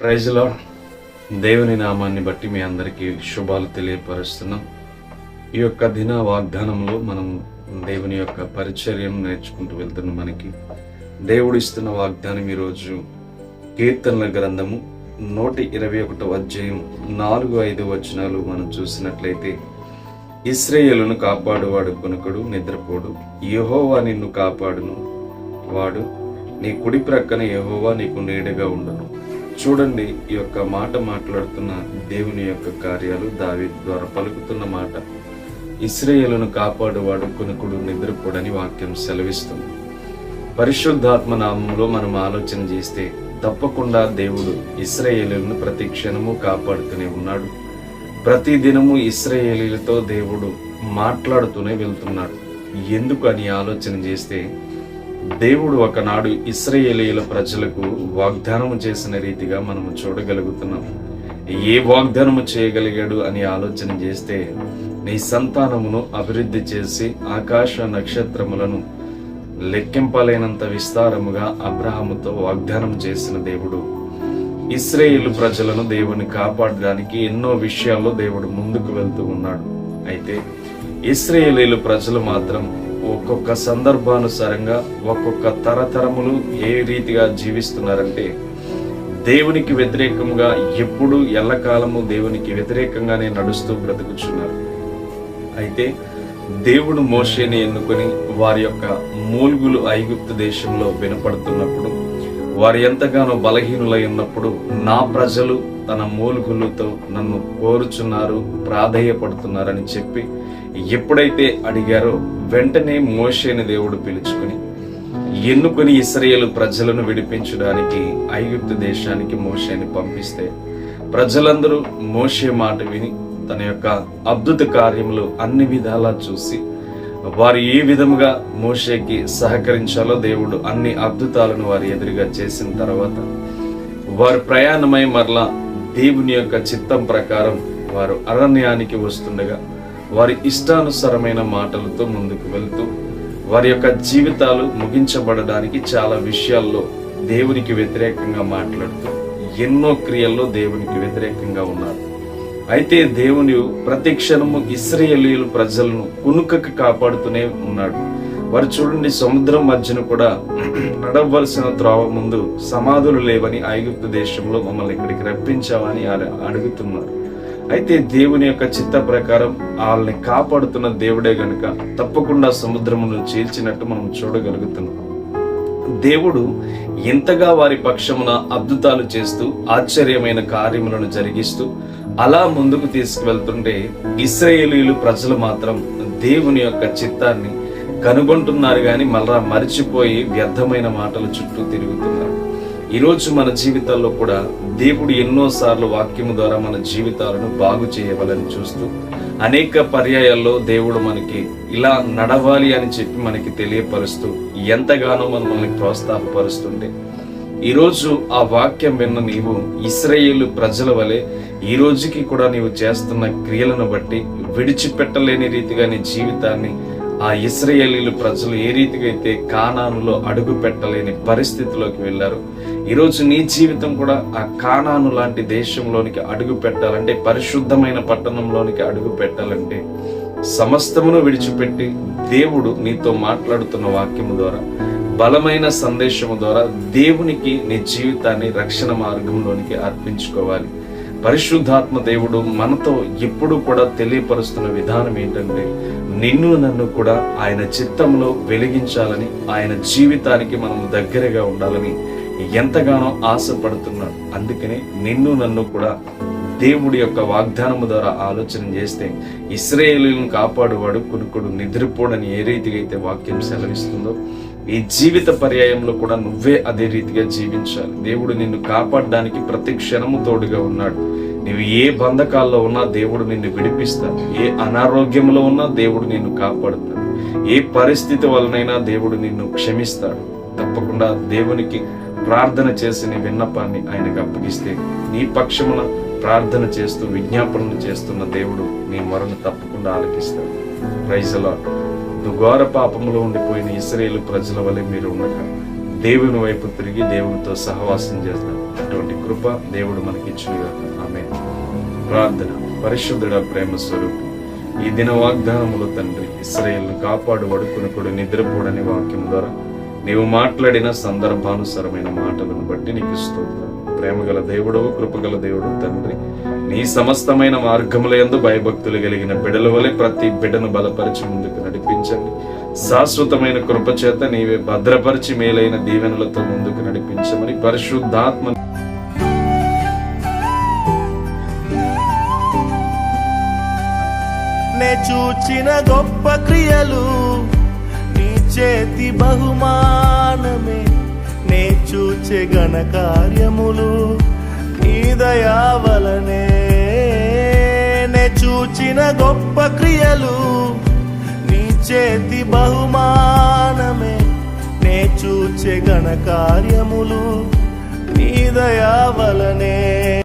ప్రైజ్లో దేవుని నామాన్ని బట్టి మీ అందరికీ శుభాలు తెలియపరుస్తున్నాం. ఈ యొక్క దిన వాగ్దానంలో మనం దేవుని యొక్క పరిచర్యం నేర్చుకుంటూ వెళ్తున్న మనకి. దేవుడు ఇస్తున్న వాగ్దానం ఈరోజు కీర్తనల గ్రంథము నూట ఇరవై ఒకటో అధ్యాయం నాలుగు ఐదు వచనాలు మనం చూసినట్లయితే ఇస్రేయలను కాపాడువాడు కొనుకడు నిద్రపోడు. యహోవా నిన్ను కాపాడును వాడు నీ కుడి ప్రక్కన యహోవా నీకు నీడగా ఉండను. చూడండి ఈ యొక్క మాట మాట్లాడుతున్న దేవుని యొక్క కార్యాలు దావి ద్వారా పలుకుతున్న మాట. ఇస్రాయేలును కాపాడువాడు కొనుకుడు నిద్రపోడని వాక్యం సెలవిస్తుంది. పరిశుద్ధాత్మ నామంలో మనం ఆలోచన చేస్తే తప్పకుండా దేవుడు ఇస్రాయేలులను ప్రతి క్షణము కాపాడుతూనే ఉన్నాడు. ప్రతి దినము ఇస్రాయేలీలతో దేవుడు మాట్లాడుతూనే వెళ్తున్నాడు. ఎందుకు అని ఆలోచన చేస్తే దేవుడు ఒకనాడు ఇస్రాయేలీల ప్రజలకు వాగ్దానము చేసిన రీతిగా మనము చూడగలుగుతున్నాం. ఏ వాగ్దానము చేయగలిగాడు అని ఆలోచన చేస్తే నీ సంతానమును అభివృద్ధి చేసి ఆకాశ నక్షత్రములను లెక్కింపలేనంత విస్తారముగా అబ్రహాముతో వాగ్దానం చేసిన దేవుడు. ఇస్రాయేల్ ప్రజలను దేవుని కాపాడడానికి ఎన్నో విషయాల్లో దేవుడు ముందుకు వెళ్తూ ఉన్నాడు. అయితే ఇస్రాయేలీలు ప్రజలు మాత్రం ఒక్కొక్క సందర్భానుసారంగా ఒక్కొక్క తరతరములు ఏ రీతిగా జీవిస్తున్నారంటే దేవునికి వ్యతిరేకంగా ఎప్పుడు ఎల్లకాలము దేవునికి వ్యతిరేకంగానే నడుస్తూ బ్రతుకుచున్నారు. అయితే దేవుడు మోషేని ఎన్నుకొని వారి యొక్క మూలుగులు ఐగుప్తు దేశంలో వినపడుతున్నప్పుడు వారు ఎంతగానో బలహీనులై ఉన్నప్పుడు నా ప్రజలు తన మూలుగులతో నన్ను కోరుచున్నారు ప్రాధేయపడుతున్నారని చెప్పి ఎప్పుడైతే అడిగారో వెంటనే మోషేని దేవుడు పిలుచుకుని ఎన్నుకొని ఇస్రాయేలు ప్రజలను విడిపించడానికి ఐగుప్తు దేశానికి మోషేని పంపిస్తే ప్రజలందరూ మోషే మాట విని తన యొక్క అద్భుత కార్యములు అన్ని విధాలా చూసి వారు ఏ విధముగా మోషేకి సహకరించాలో దేవుడు అన్ని అద్భుతాలను వారి ఎదురుగా చేసిన తర్వాత వారు ప్రయాణమై మరలా దేవుని యొక్క చిత్తం ప్రకారం వారు అరణ్యానికి వస్తుండగా వారి ఇష్టానుసారమైన మాటలతో ముందుకు వెళ్తూ వారి యొక్క జీవితాలు ముగించబడడానికి చాలా విషయాల్లో దేవునికి వ్యతిరేకంగా మాట్లాడుతూ ఎన్నో క్రియల్లో దేవునికి వ్యతిరేకంగా ఉన్నారు. అయితే దేవుని ప్రతి క్షణము ఇస్రాయేలీలు ప్రజలను కునుకకు కాపాడుతూనే ఉన్నాడు. వారు చూడండి సముద్రం మధ్యన కూడా నడవలసిన త్రోవ ముందు సమాధులు లేవని ఐగుప్తు దేశంలో మమ్మల్ని ఇక్కడికి రప్పించావని అడుగుతున్నారు. అయితే దేవుని యొక్క చిత్త ప్రకారం వాళ్ళని కాపాడుతున్న దేవుడే గనుక తప్పకుండా సముద్రమును చీల్చినట్టు మనం చూడగలుగుతున్నాం. దేవుడు ఎంతగా వారి పక్షమున అద్భుతాలు చేస్తూ ఆశ్చర్యమైన కార్యములను జరిగిస్తూ అలా ముందుకు తీసుకువెళ్తుంటే ఇస్రాయేలీలు ప్రజలు మాత్రం దేవుని యొక్క చిత్తాన్ని కనుగొంటున్నారు కానీ మళ్ళా మరిచిపోయి వ్యర్థమైన మాటల చుట్టూ తిరుగుతున్నారు. ఈరోజు మన జీవితాల్లో కూడా దేవుడు ఎన్నోసార్లు వాక్యము ద్వారా మన జీవితాలను బాగు చేయవాలని చూస్తూ అనేక పర్యాయాల్లో దేవుడు మనకి ఇలా నడవాలి అని చెప్పి మనకి తెలియపరుస్తూ ఎంతగానో మనల్ని ప్రోత్సాహపరుస్తుండే ఈరోజు ఆ వాక్యం విన్న నీవు ఇస్రాయేలు ప్రజల వలె ఈ రోజుకి కూడా నీవు చేస్తున్న క్రియలను బట్టి విడిచిపెట్టలేని రీతిగా నీ జీవితాన్ని ఆ ఇస్రయేలీలు ప్రజలు ఏ రీతిగా అయితే కానానులో అడుగు పెట్టలేని పరిస్థితిలోకి వెళ్ళారు ఈరోజు నీ జీవితం కూడా ఆ కానాను లాంటి దేశంలోనికి అడుగు పెట్టాలంటే పరిశుద్ధమైన పట్టణంలోనికి అడుగు పెట్టాలంటే సమస్తమును విడిచిపెట్టి దేవుడు నీతో మాట్లాడుతున్న వాక్యము ద్వారా బలమైన సందేశము ద్వారా దేవునికి నీ జీవితాన్ని రక్షణ మార్గంలోనికి అర్పించుకోవాలి. పరిశుద్ధాత్మ దేవుడు మనతో ఎప్పుడు కూడా తెలియపరుస్తున్న విధానం ఏంటంటే నిన్ను నన్ను కూడా ఆయన చిత్తంలో వెలిగించాలని ఆయన జీవితానికి మనము దగ్గరగా ఉండాలని ఎంతగానో ఆశపడుతున్నాడు. అందుకనే నిన్ను నన్ను కూడా దేవుడి యొక్క వాగ్దానము ద్వారా ఆలోచన చేస్తే ఇస్రాయేలీలను కాపాడువాడు కురుకుడు నిద్రపోడని ఏ రీతిగా అయితే వాక్యం సెలవిస్తుందో ఈ జీవిత పర్యాయంలో కూడా నువ్వే అదే రీతిగా జీవించాలి. దేవుడు నిన్ను కాపాడడానికి ప్రతి క్షణము తోడుగా ఉన్నాడు. నీవు ఏ బంధకాల్లో ఉన్నా దేవుడు నిన్ను విడిపిస్తాడు. ఏ అనారోగ్యంలో ఉన్నా దేవుడు నిన్ను కాపాడుతాడు. ఏ పరిస్థితి వలనైనా దేవుడు నిన్ను క్షమిస్తాడు. తప్పకుండా దేవునికి ప్రార్థన చేసి నీ విన్నపాన్ని ఆయనకు అప్పగిస్తే నీ పక్షమున ప్రార్థన చేస్తూ విజ్ఞాపనలు చేస్తున్న దేవుడు నీ మొరను తప్పకుండా ఆలకిస్తాడు. ప్రైజలా ఘోర పాపంలో ఉండిపోయిన ఇస్రాయేలు ప్రజల వలె మీరు ఉండక. దేవుని వైపు తిరిగి దేవునితో సహవాసం చేస్తారు అటువంటి కృప దేవుడు మనకి ఇచ్చిన ఆమె ప్రార్థన. పరిశుద్ధుడ ప్రేమ స్వరూపం. ఈ దిన వాగ్దానములో తండ్రి ఇస్రాయేల్ను కాపాడు వడుకునకుడు నిద్రపోడని వాక్యం ద్వారా నీవు మాట్లాడిన సందర్భానుసారమైన మాటలను బట్టి నీకు స్తోత్రం. ప్రేమగల దేవుడవు కృపగల దేవుడు తండ్రి నీ సమస్తమైన మార్గముల యందు భయభక్తులు కలిగిన బిడల వలె ప్రతి బిడను బలపరిచి ముందుకు నడిపించండి. శాశ్వతమైన కృపచేత నీవే భద్రపరిచి మేలైన దీవెనలతో ముందుకు నడిపించమని పరిశుద్ధాత్మ చూచిన గొప్ప క్రియలు నీ చేతి బహుమానమే. నే చూచే ఘన కార్యములు నీ దయావలనే నే చూచిన గొప్ప క్రియలు నీ చేతి బహుమానమే. నే చూచే గణకార్యములు కార్యములు నీ దయావలనే